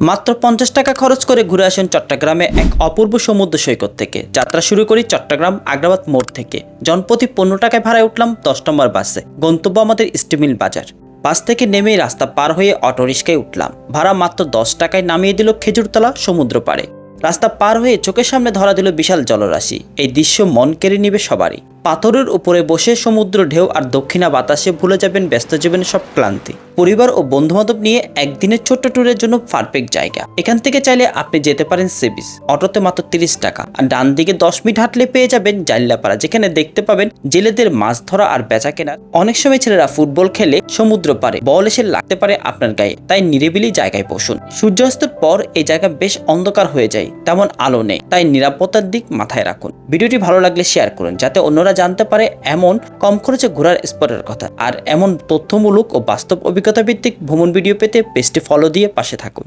মাত্র পঞ্চাশ টাকা খরচ করে ঘুরে আসেন চট্টগ্রামে এক অপূর্ব সমুদ্র সৈকত থেকে। যাত্রা শুরু করি চট্টগ্রাম আগ্রাবাদ মোড় থেকে। জনপ্রতি পনেরো টাকায় ভাড়ায় উঠলাম দশ নম্বর বাসে। গন্তব্য আমাদের স্টিমিল বাজার। বাস থেকে নেমেই রাস্তা পার হয়ে অটোরিক্সায় উঠলাম। ভাড়া মাত্র দশ টাকায় নামিয়ে দিল খেজুরতলা সমুদ্র পাড়ে। রাস্তা পার হয়ে চোখের সামনে ধরা দিল বিশাল জলরাশি। এই দৃশ্য মন কেড়ে নিবে সবারই। পাথরের উপরে বসে সমুদ্র ঢেউ আর দক্ষিণা বাতাসে ভুলে যাবেন ব্যস্ত জীবনের সব ক্লান্তি। পরিবার ও বন্ধুবান্ধব নিয়ে একদিনের ছোট্ট ট্যুরের জন্য পারফেক্ট জায়গা। এখান থেকে চাইলে আপনি যেতে পারেন সেবিস। অটোতে মাত্র তিরিশ টাকা। আর ডান দিকে দশ মিনিট হাঁটলে পেয়ে যাবেন জাইল্লাপাড়া যেখানে দেখতে পাবেন জেলেদের মাছ ধরা আর বেচা কেনার। অনেক সময় ছেলেরা ফুটবল খেলে সমুদ্র পারে বল এসে লাগতে পারে আপনার গায়ে। তাই নিরিবিলি জায়গায় বসুন। সূর্যাস্তের পর এই জায়গা বেশ অন্ধকার হয়ে যায়, তেমন আলো নেই। তাই নিরাপত্তার দিক মাথায় রাখুন। ভিডিওটি ভালো লাগলে শেয়ার করুন, যাতে অন্যরা জানতে পারে এমন কম খরচে ঘোরার স্পটের কথা। আর এমন তথ্যমূলক ও বাস্তব অভিজ্ঞতা ভিত্তিক ভ্রমণ ভিডিও পেতে পেজটি ফলো দিয়ে পাশে থাকুন।